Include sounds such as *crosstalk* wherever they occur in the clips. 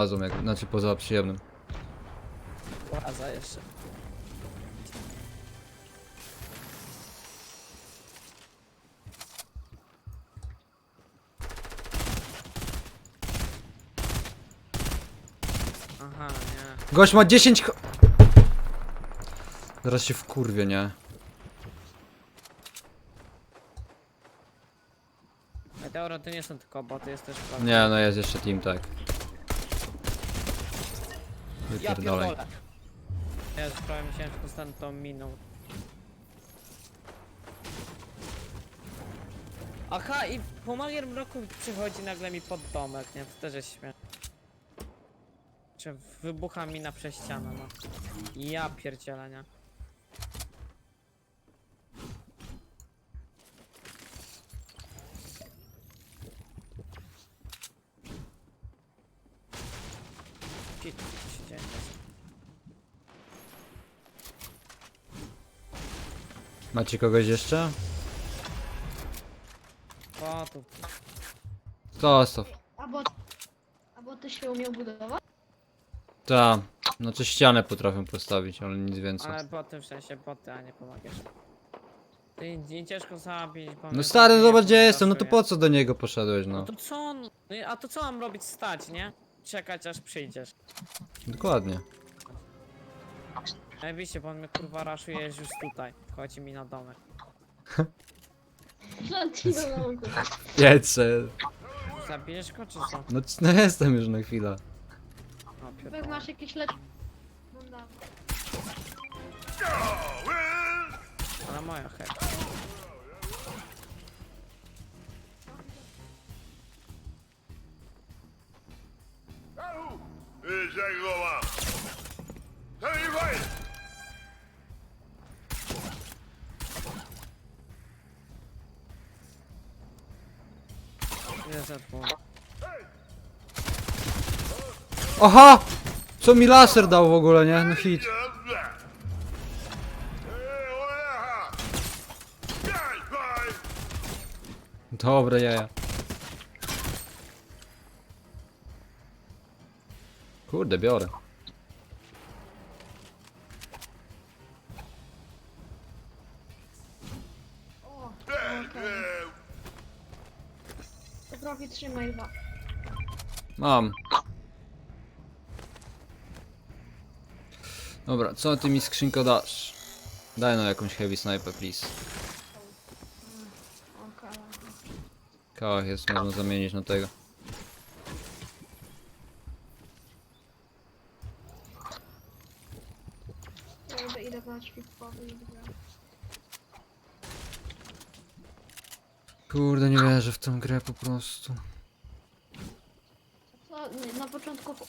Razem jak, znaczy poza przyjemnym. Łaza jeszcze. Aha, nie. Gość ma 10 ko- Zaraz się wkurwie, nie? Meteoro to nie są tylko boty, jest też prawda. Nie, no jest jeszcze team, tak. Ja Wypierdolaj. pierdolę. Ja już prawie myślałem, że dostanę tą miną. Aha, i po magier roku przychodzi nagle mi pod domek, nie? To też jest śmieszne. Czy wybucha mina przez ścianę, no. Ja pierdzielę, dzieje? Macie kogoś jeszcze? Botów. Zostaw. Albo, albo ty się umiał budować? Ta. Znaczy ścianę potrafię postawić, ale nic więcej. Ale boty w sensie boty, a nie pomagasz. Ty nie ciężko zabić, bo No stary, zabije, zobacz gdzie bo jestem, no to po co do niego poszedłeś, No no? to co on... no i- A to co mam robić stać, nie? Czekać aż przyjdziesz. Dokładnie. Najwyżej, bo on mnie kurwa raszuje już tutaj. Chodzi mi na domek. Ci do domku. *laughs* Jedźcie. Zabijesz go czy co? No, c- no jestem już na chwilę. No Jak pierdolę. masz jakieś lecz... No dawaj. Ale moja hej. Aha! Co mi laser dał w ogóle, nie? No hit. Dobre jaja. Kurde, biorę. Trzymaj dwa. Mam. Dobra, co ty mi skrzynko dasz? Daj no jakąś heavy sniper, please. Okej. Kałach jest, można zamienić na tego. Ja idę, idę na ćwikłowy i idę. Kurde, nie wierzę w tę grę po prostu.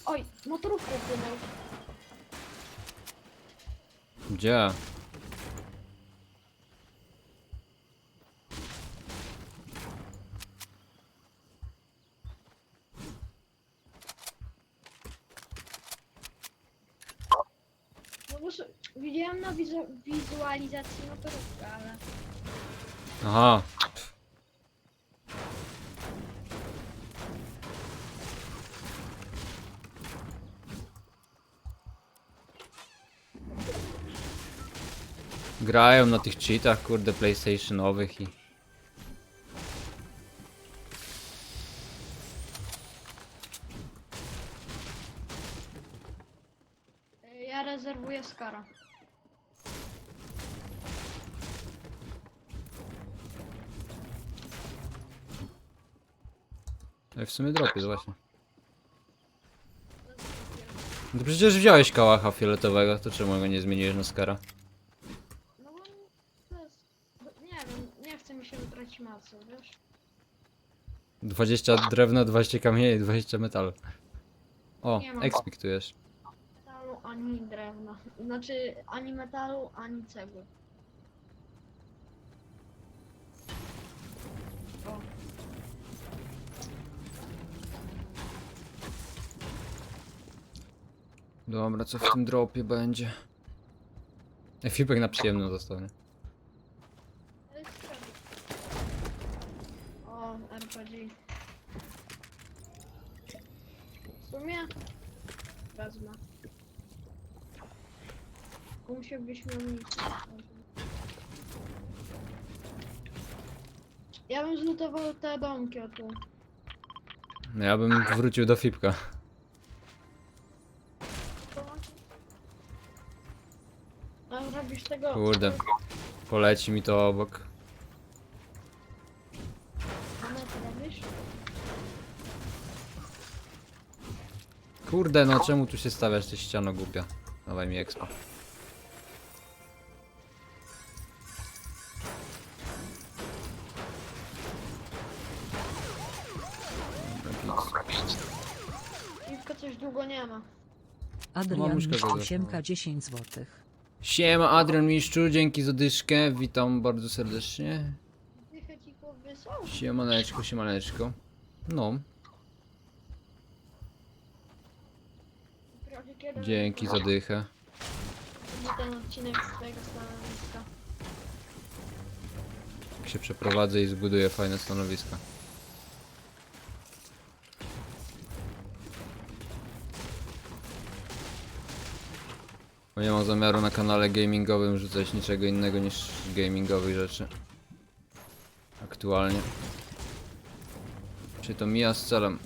Oj, motorówką płynął. Gdzie? No bo s- widziałem na wizu wizualizacji motorówkę, ale... Aha. Grają na tych cheatach, kurde, playstationowych i... Ja rezerwuję Skara. I w sumie dropię, właśnie. No przecież wziąłeś kałacha fioletowego, to czemu go nie zmieniłeś na skara? No bo to jest... bo Nie wiem, nie chce mi się masy, wiesz? 20 drewna, 20 kamieni, 20 metalu. O, Nie mam. ekspiktujesz. Metalu ani drewna. Znaczy ani metalu, ani cegły. O. Dobra, co w tym dropie będzie? Efipek na przyjemnym został, nie? to jest cegły. O, RPG. W sumie wezmę. Tylko musiałbyś miał amunicję. Ja bym zlutował te domki o tu. No Ja bym wrócił do Fipka. A robisz tego... Kurde. Poleci mi to obok. Kurde, no czemu tu się stawiasz, ty ściano głupia? Dawaj mi pic. Piwko coś długo nie ma. Mamuśka Adrian go Mistrz zasłała. 8 10 złotych. Siema Adrian Mistrzu, dzięki za dyszkę, witam bardzo serdecznie. Dychę ci go? Siemaneczko, siemaneczko. No, Prawie kiedy dzięki za dychę. będzie ten odcinek z twojego stanowiska. Jak się przeprowadzę i zbuduję fajne stanowiska. Bo nie mam zamiaru na kanale gamingowym rzucać niczego innego niż gamingowych rzeczy. Aktualnie. Czy to mija z celem?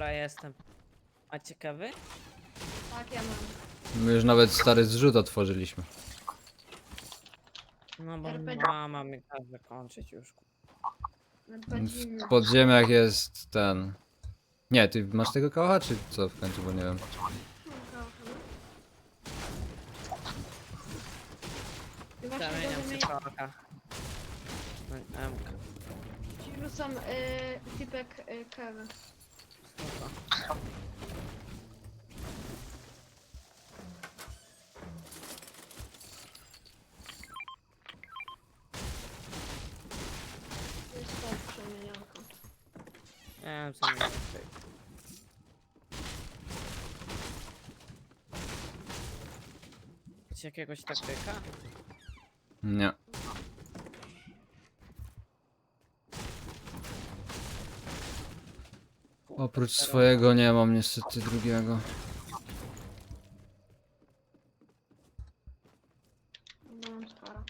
Dobra, jestem. A ciekawy? Tak, ja mam. My już nawet stary zrzut otworzyliśmy. No bo RPG. mama mi każe kończyć już. W podziemiach jest ten... Nie, ty masz tego kałacha, czy co w końcu, bo nie wiem. I właśnie Zamieniam się. No, wrzucam y, typek y, kawy. Jest to przemienianka. Nie wiem co mi tutaj. Macie jakiegoś taktyka? Nie. Oprócz swojego nie mam niestety drugiego. No mam sporo.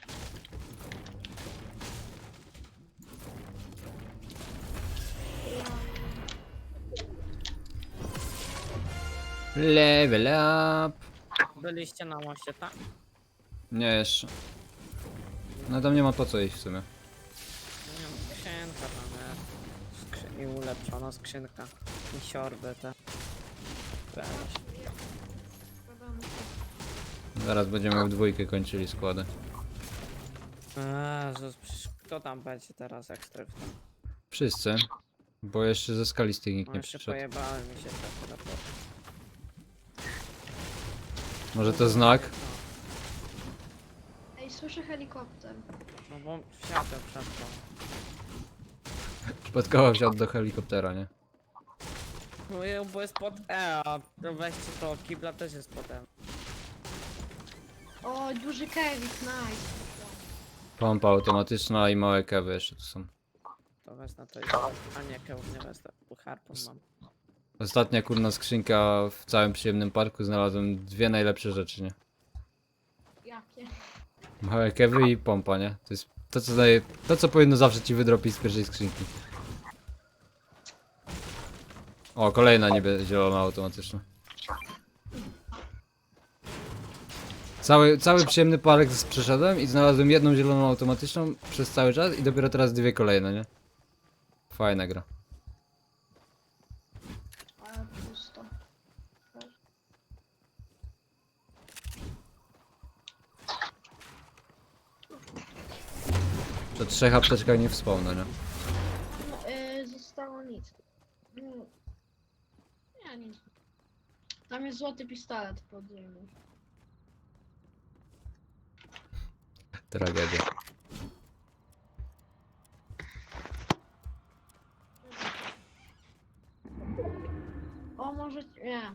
Level up! Byliście na moście, tak? Nie jeszcze. No tam nie ma po co iść w sumie. I ulepszona skrzynka. I siorby te. Weź. Zaraz będziemy w dwójkę kończyli składy. Jezus, przecież kto tam będzie teraz jak strefy? Wszyscy. Bo jeszcze ze skalistych nikt No nie jeszcze przyszedł. pojebały mi się raport. Może to znak? Ej, słyszę helikopter. No bo wsiadłem przed to. Przypadkowo wsiadł do helikoptera, nie? No je- bo jest pod E, a to weźcie to, kibla też jest pod E. O, duży kewik, nice. Pompa automatyczna i małe kewy jeszcze tu są. To wezmę to i A nie, kełb nie wezmę, bo harpun mam. Ostatnia kurna skrzynka w całym przyjemnym parku znalazłem dwie najlepsze rzeczy, nie? Jakie? Małe kewy i pompa, nie? To jest to co daje, to co powinno zawsze ci wydropić z pierwszej skrzynki. O, kolejna niby zielona automatyczna. Cały, cały przyjemny park przeszedłem i znalazłem jedną zieloną automatyczną przez cały czas i dopiero teraz dwie kolejne, nie? Fajna gra. Ale. Przy trzech apteczkach nie wspomnę, nie? No, y, zostało nic. No, nie, nic. Tam jest złoty pistolet pod ziemią. Tragedia. O, może... nie.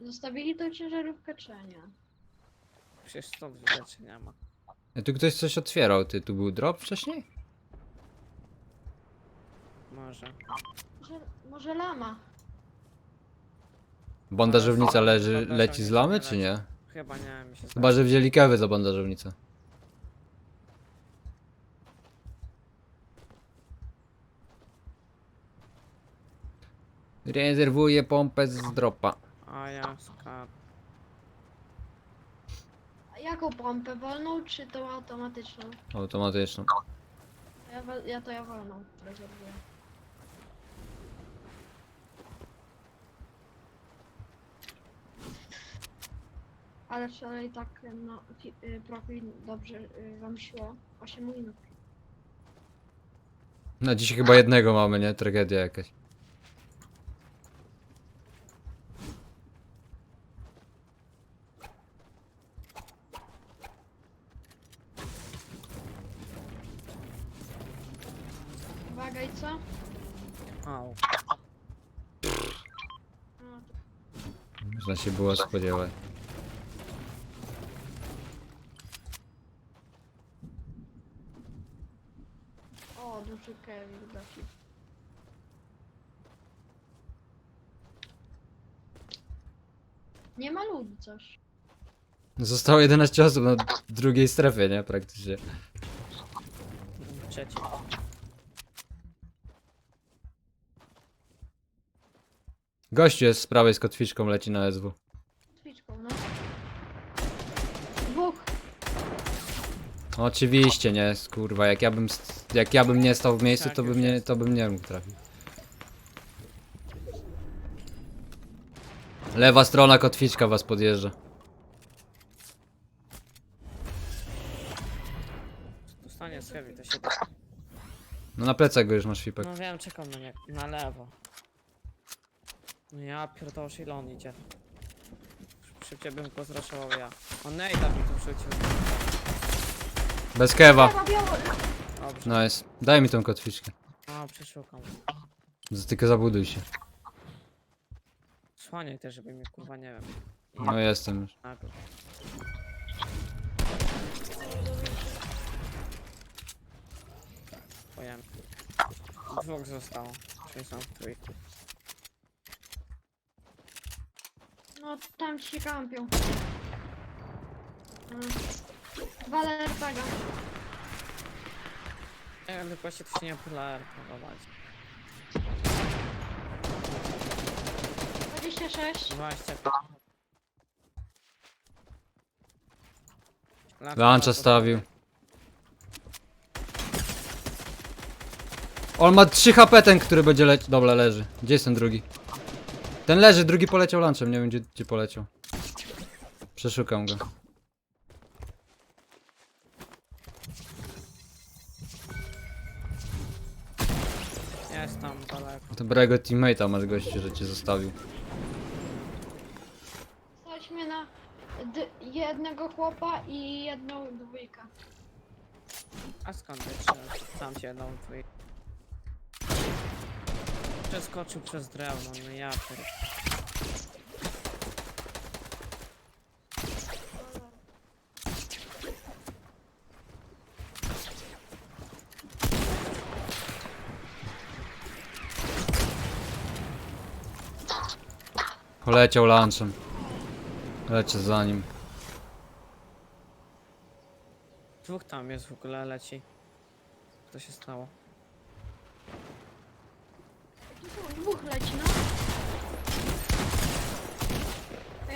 Zostawili tą ciężarówkę, czy nie? Przecież stąd rzeczy nie ma. E, Tu ktoś coś otwierał, ty, tu był drop wcześniej? Może. Może, może lama. Bandażownica leży, leci z lamy, czy nie? Chyba nie, mi się. Chyba, że wzięli kewy za bandażownicę. Rezerwuję pompę z dropa. A ja ska... A jaką pompę? Wolną czy tą automatyczną? Automatyczną. Ja, wa- ja to ja wolną rezerwuję. Ale wczoraj tak no, fi- y, profil dobrze y, wam szło. 8 minut. No dzisiaj chyba jednego mamy, nie? Tragedia jakaś. Uwaga i co? Au. Można się było spodziewać. Duży Kevin taki. Nie ma ludzi coś. Zostało 11 osób na drugiej strefie, nie? Praktycznie. Trzeci. Gościu jest z prawej z kotwiczką, leci na SW. Twiczką, no. Dwóch. Oczywiście, nie? Kurwa, jak ja bym, st- jak ja bym nie stał w miejscu, Tak, to już bym nie, to bym nie mógł trafić. Lewa strona kotwiczka was podjeżdża. Dostanie z heavy, to się... No na plecach go już masz fipek. No wiem, czekam na nie. Na lewo. No ja pierdolę, ile on idzie. Szybciej bym go zraszował ja. O Nejda mi tu wrzucił. Bez kewa. Dobrze. Nice. Daj mi tą kotwiczkę. No, przeszukam. Z- Tylko zabuduj się. Słaniaj też, żeby mi kurwa nie wiem. No jestem już. Nagle. Powiem. Dwóch zostało. Czyli są w trójku. No tam ci się kampią. Mm. Dwa lerpaga. Nie tylko się to się nie opyla próbować. 26. 20. Lancza stawił. On ma 3 HP ten, który będzie leciał. Dobra, leży. Gdzie jest ten drugi? Ten leży, drugi poleciał lunchem, nie wiem gdzie, gdzie poleciał. Przeszukam go. Dobrego teammate'a masz gościu, że cię zostawił. Staliśmy na d- jednego chłopa i jedną dwójkę. A skąd wiesz, że tam się jedną twój. Przeskoczył przez drewno, no ja pier... Poleciał lunchem. Lecę za nim. Dwóch tam jest w ogóle leci. Co się stało? Dwóch leci, no.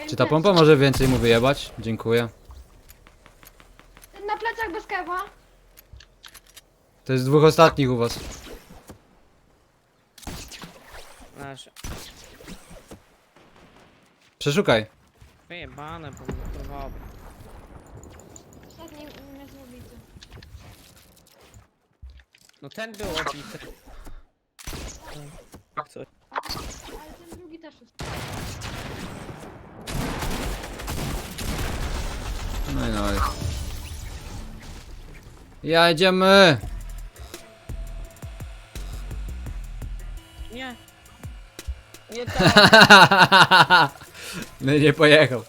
Czy ta pompa może więcej mu wyjebać? Dziękuję. Na plecach bez kewa. To jest dwóch ostatnich u was. Leży. Przeszukaj. Wyjebane, bo mnie kurwa... Ostatni jest zabity. No ten był obity. Jak coś. Ale ten drugi też jest. No i no. Jedziemy! Nie! *laughs* Nie tak! No nie pojechał.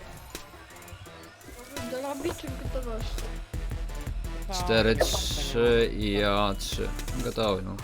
Do lobby czy gotowości? 4, 3 i ja 3. Gotowy, no.